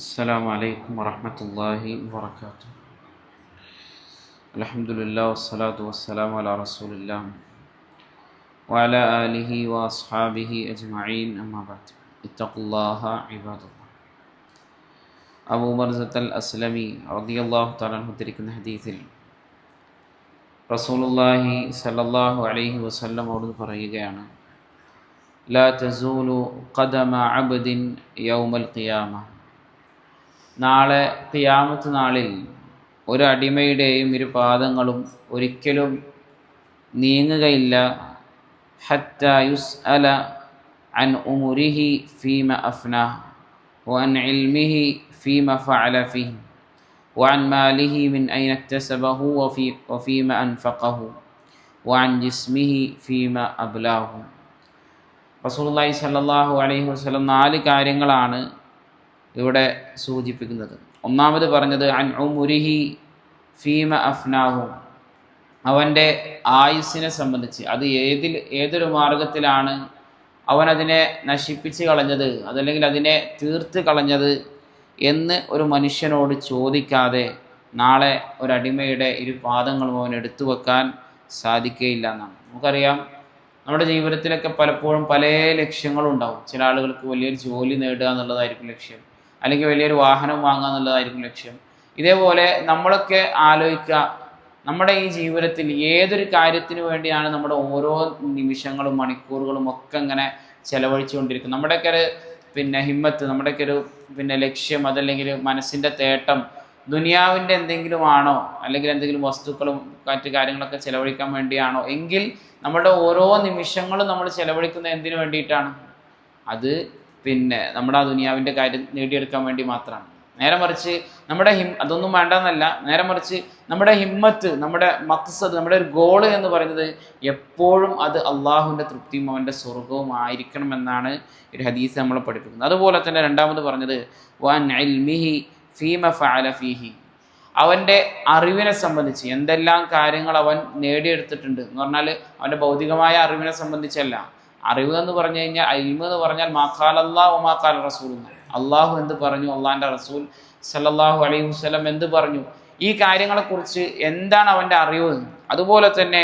السلام عليكم ورحمة الله وبركاته الحمد لله والصلاة والسلام على رسول الله وعلى آله وأصحابه أجمعين أما بعد اتقوا الله عباد الله അബൂ മർസത്ത് അൽ അസ്ലമി റളിയല്ലാഹു തആല അൻഹു ഉദ്ധരിക്കുന്ന ഹദീസിൽ റസൂലുള്ളാഹി സല്ലല്ലാഹു അലൈഹി വസല്ലം അവിടുന്ന് പറയുകയാണ് ലാ തസൂലു ഖദമ അബ്ദിൻ യൗമൽ ഖിയാമ നാളെ ഖിയാമത്ത് നാളിൽ ഒരു അടിമയുടെയും ഇരു പാദങ്ങളും ഒരിക്കലും നീങ്ങുകയില്ല ഹത്ത യുസ് അല അൻ ഉമുരിഹി ഫീമ അഫ്ന وعن علمه فيما فعل فيه وعن ماله من أين اكتسبه وفي وفيما أنفقه وعن جسمه فيما أبلاه റസൂലുള്ളാഹി സ്വല്ലല്ലാഹു അലൈഹി വസല്ലം നാല് കാര്യങ്ങളാണ് ഇവിടെ സൂചിപ്പിക്കുന്നത്. ഒന്നാമത് പറഞ്ഞത് അൻ ഉമുരിഹി ഫീമ അഫ്നാഹു. അവന്റെ ആയുസ്സിനെ സംബന്ധിച്ച് അത് ഏതിൽ ഏതൊരു മാർഗത്തിലാണ് അവൻ അതിനെ നശിപ്പിച്ച് കളഞ്ഞത് അതല്ലെങ്കിൽ അതിനെ തീർത്ത് കളഞ്ഞത് എന്ന് ഒരു മനുഷ്യനോട് ചോദിക്കാതെ നാളെ ഒരടിമയുടെ ഇരു പാദങ്ങളും അവൻ എടുത്തു വെക്കാൻ സാധിക്കുകയില്ല എന്നാണ്. നമുക്കറിയാം നമ്മുടെ ജീവിതത്തിലൊക്കെ പലപ്പോഴും പല ലക്ഷ്യങ്ങളും ഉണ്ടാവും ചില ആളുകൾക്ക് വലിയൊരു ജോലി നേടുക എന്നുള്ളതായിരിക്കും ലക്ഷ്യം. അല്ലെങ്കിൽ വലിയൊരു വാഹനം വാങ്ങുക എന്നുള്ളതായിരിക്കും ലക്ഷ്യം. ഇതേപോലെ നമ്മളൊക്കെ ആലോചിക്കുക നമ്മുടെ ഈ ജീവിതത്തിൽ ഏതൊരു കാര്യത്തിന് വേണ്ടിയാണ് നമ്മുടെ ഓരോ നിമിഷങ്ങളും മണിക്കൂറുകളും ഒക്കെ ഇങ്ങനെ ചെലവഴിച്ചുകൊണ്ടിരിക്കുന്നത്. നമ്മുടെയൊക്കെ ഒരു പിന്നെ ഹിമ്മത്ത് നമ്മുടെയൊക്കെ ഒരു പിന്നെ ലക്ഷ്യം അതല്ലെങ്കിൽ മനസ്സിന്റെ തേട്ടം ദുനിയാവിന്റെ എന്തെങ്കിലും ആണോ അല്ലെങ്കിൽ എന്തെങ്കിലും വസ്തുക്കളും മറ്റു കാര്യങ്ങളൊക്കെ ചെലവഴിക്കാൻ വേണ്ടിയാണോ? എങ്കിൽ നമ്മുടെ ഓരോ നിമിഷങ്ങളും നമ്മൾ ചെലവഴിക്കുന്നത് എന്തിനു വേണ്ടിയിട്ടാണ്? അത് പിന്നെ നമ്മുടെ ആ ദുനിയാവിന്റെ കാര്യം നേടിയെടുക്കാൻ വേണ്ടി മാത്രമാണ്. നേരെ മറിച്ച് നമ്മുടെ ഹിം അതൊന്നും വേണ്ടെന്നല്ല നേരെ മറിച്ച് നമ്മുടെ ഹിമ്മത്ത് നമ്മുടെ മക്സദ് നമ്മുടെ ഒരു ഗോൾ എന്ന് പറയുന്നത് എപ്പോഴും അത് അള്ളാഹുവിന്റെ തൃപ്തിയും അവന്റെ സ്വർഗവും ആയിരിക്കണം എന്നാണ് ഒരു ഹദീസ് നമ്മളെ പഠിപ്പിക്കുന്നത്. അതുപോലെ തന്നെ രണ്ടാമത് പറഞ്ഞത് വൻ അൽമിഹി ഫീമ ഫഅല ഫീഹി. അവന്റെ അറിവിനെ സംബന്ധിച്ച് എന്തെല്ലാം കാര്യങ്ങൾ അവൻ നേടിയെടുത്തിട്ടുണ്ട് എന്ന് പറഞ്ഞാൽ അവന്റെ ഭൗതികമായ അറിവിനെ സംബന്ധിച്ചല്ല. അറിവ് എന്ന് പറഞ്ഞു കഴിഞ്ഞാൽ അയിമ എന്ന് പറഞ്ഞാൽ മാഖാൽ അള്ളാഹു മാഖാൽ റസൂൽ അള്ളാഹു എന്ത് പറഞ്ഞു? അള്ളാഹിന്റെ റസൂൽ സല്ലല്ലാഹു അലൈഹി വസ്ലം എന്ത് പറഞ്ഞു? ഈ കാര്യങ്ങളെക്കുറിച്ച് എന്താണ് അവന്റെ അറിവ്? അതുപോലെ തന്നെ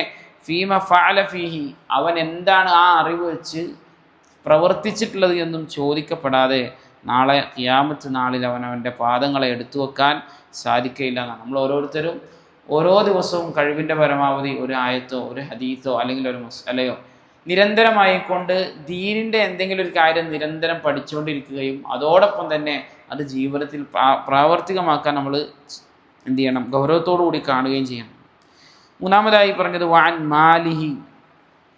ഫീമ ഫാല ഫീഹി അവൻ എന്താണ് ആ അറിവ് വെച്ച് പ്രവർത്തിച്ചിട്ടുള്ളത് എന്നും ചോദിക്കപ്പെടാതെ നാളെ ഖിയാമത്ത് നാളിൽ അവൻ അവന്റെ പാദങ്ങളെ എടുത്തു വെക്കാൻ സാധിക്കയില്ല എന്നാണ്. നമ്മൾ ഓരോരുത്തരും ഓരോ ദിവസവും കഴിവിന്റെ പരമാവധി ഒരു ആയത്തോ ഒരു ഹദീത്തോ അല്ലെങ്കിൽ ഒരു മസലയോ നിരന്തരമായി കൊണ്ട് ദീനിന്റെ എന്തെങ്കിലും ഒരു കാര്യം നിരന്തരം പഠിച്ചുകൊണ്ടിരിക്കുകയും അതോടൊപ്പം തന്നെ അത് ജീവിതത്തിൽ പ്രാവർത്തികമാക്കാൻ നമ്മൾ എന്ത് ചെയ്യണം ഗൗരവത്തോടു കൂടി കാണുകയും ചെയ്യണം. മൂന്നാമതായി പറഞ്ഞത് വാൻ മാലിഹി.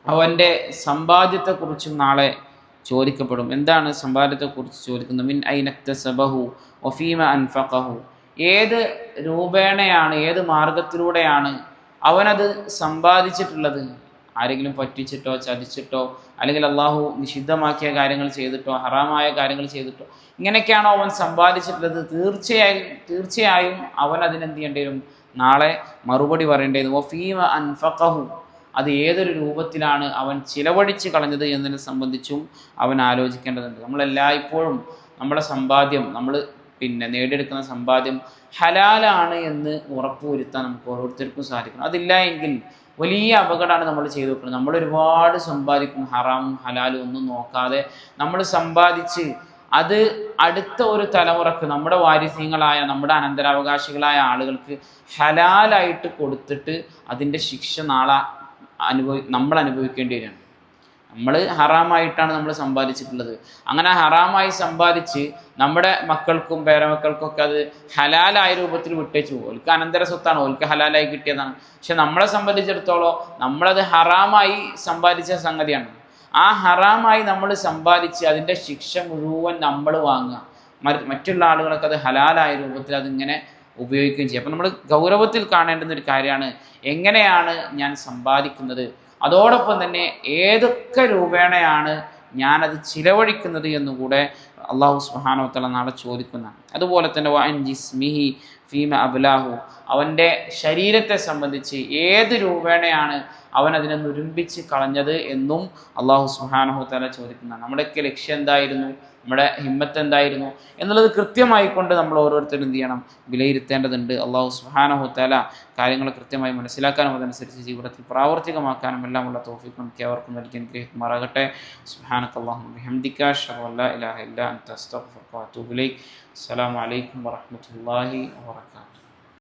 അവന്റെ സമ്പാദ്യത്തെക്കുറിച്ചും നാളെ ചോദിക്കപ്പെടും. എന്താണ് സമ്പാദ്യത്തെക്കുറിച്ച് ചോദിക്കുന്നത്? മിൻ ഐനക്ത സബഹു ഒഫീമ അൻഫഖഹു. ഏത് രൂപേണയാണ് ഏത് മാർഗത്തിലൂടെയാണ് അവനത് സമ്പാദിച്ചിട്ടുള്ളത്? ആരെങ്കിലും പറ്റിച്ചിട്ടോ ചതിച്ചിട്ടോ അല്ലെങ്കിൽ അള്ളാഹു നിഷിദ്ധമാക്കിയ കാര്യങ്ങൾ ചെയ്തിട്ടോ ഹറാമായ കാര്യങ്ങൾ ചെയ്തിട്ടോ ഇങ്ങനെയൊക്കെയാണോ അവൻ സമ്പാദിച്ചിട്ടുള്ളത്? തീർച്ചയായും തീർച്ചയായും അവൻ അതിനെന്ത് ചെയ്യേണ്ടി വരും? നാളെ മറുപടി പറയേണ്ടത് ഫീമ അൻഫഖഹു. അത് ഏതൊരു രൂപത്തിലാണ് അവൻ ചിലവഴിച്ച് കളഞ്ഞത് എന്നതിനെ സംബന്ധിച്ചും അവൻ ആലോചിക്കേണ്ടതുണ്ട്. നമ്മളെല്ലായ്പ്പോഴും നമ്മുടെ സമ്പാദ്യം നമ്മൾ പിന്നെ നേടിയെടുക്കുന്ന സമ്പാദ്യം ഹലാലാണ് എന്ന് ഉറപ്പുവരുത്താൻ നമുക്ക് ഓരോരുത്തർക്കും സാധിക്കണം. അതില്ല എങ്കിൽ വലിയ അപകടമാണ് നമ്മൾ ചെയ്തു വെക്കുന്നത് നമ്മൾ ഒരുപാട് സമ്പാദിക്കും. ഹറാമും ഹലാലും ഒന്നും നോക്കാതെ നമ്മൾ സമ്പാദിച്ച് അത് അടുത്ത ഒരു തലമുറയ്ക്ക് നമ്മുടെ വാരിസ്യങ്ങളായ നമ്മുടെ അനന്തരാവകാശികളായ ആളുകൾക്ക് ഹലാലായിട്ട് കൊടുത്തിട്ട് അതിന്റെ ശിക്ഷ നാളെ അനുഭവി നമ്മൾ അനുഭവിക്കേണ്ടി വരികയാണ്. നമ്മൾ ഹറാമായിട്ടാണ് നമ്മൾ സമ്പാദിച്ചിട്ടുള്ളത്. അങ്ങനെ ഹറാമായി സമ്പാദിച്ച് നമ്മുടെ മക്കൾക്കും പേരമക്കൾക്കൊക്കെ അത് ഹലാലായ രൂപത്തിൽ വിട്ടേച്ചു ഓൽക്ക് അനന്തര സ്വത്താണ് ഓൽക്ക് ഹലാലായി കിട്ടിയതാണ്. പക്ഷെ നമ്മളെ സംബന്ധിച്ചിടത്തോളം നമ്മളത് ഹറാമായി സമ്പാദിച്ച സംഗതിയാണ്. ആ ഹറാമായി നമ്മൾ സമ്പാദിച്ച് അതിന്റെ ശിക്ഷ മുഴുവൻ നമ്മൾ വാങ്ങുക. മറ്റ് മറ്റുള്ള ആളുകൾക്ക് അത് ഹലാലായ രൂപത്തിൽ അതിങ്ങനെ ഉപയോഗിക്കുകയും ചെയ്യും. അപ്പം നമ്മൾ ഗൗരവത്തിൽ കാണേണ്ടുന്ന ഒരു കാര്യമാണ് എങ്ങനെയാണ് ഞാൻ സമ്പാദിക്കുന്നത്? അതോടൊപ്പം തന്നെ ഏതൊക്കെ രൂപേണയാണ് ഞാനത് ചിലവഴിക്കുന്നത് എന്നുകൂടെ അള്ളാഹു സുഹാനോത്തല നാളെ ചോദിക്കുന്നതാണ്. അതുപോലെ തന്നെ വാൻ ജിസ്മിഹി ഫീമ അബ്ലാഹു അവന്റെ ശരീരത്തെ സംബന്ധിച്ച് ഏത് രൂപേണയാണ് അവൻ അതിനെ നുരുമ്പിച്ച് കളഞ്ഞത് എന്നും അള്ളാഹു സുഹാനഹു തല ചോദിക്കുന്നതാണ് നമ്മുടെയൊക്കെ ലക്ഷ്യം എന്തായിരുന്നു? നമ്മുടെ ഹിമ്മത്ത് എന്തായിരുന്നു? എന്നുള്ളത് കൃത്യമായി കൊണ്ട് നമ്മൾ ഓരോരുത്തരും എന്ത് ചെയ്യണം? വിലയിരുത്തേണ്ടതുണ്ട്. അള്ളാഹു സുഹാനഹു തല കാര്യങ്ങൾ കൃത്യമായി മനസ്സിലാക്കാനും അതനുസരിച്ച് ജീവിതത്തിൽ പ്രാവർത്തികമാക്കാനും എല്ലാമുള്ള തോഫിക്ക് നമുക്ക് അവർക്കും നൽകി അനുഗ്രഹിക്കുമാറാകട്ടെ. സുഹാനക്ക് അള്ളാഹു ഹംദിക്ക ഷവല്ല ഇലാഹ ഇല്ല വബറകാതുഹു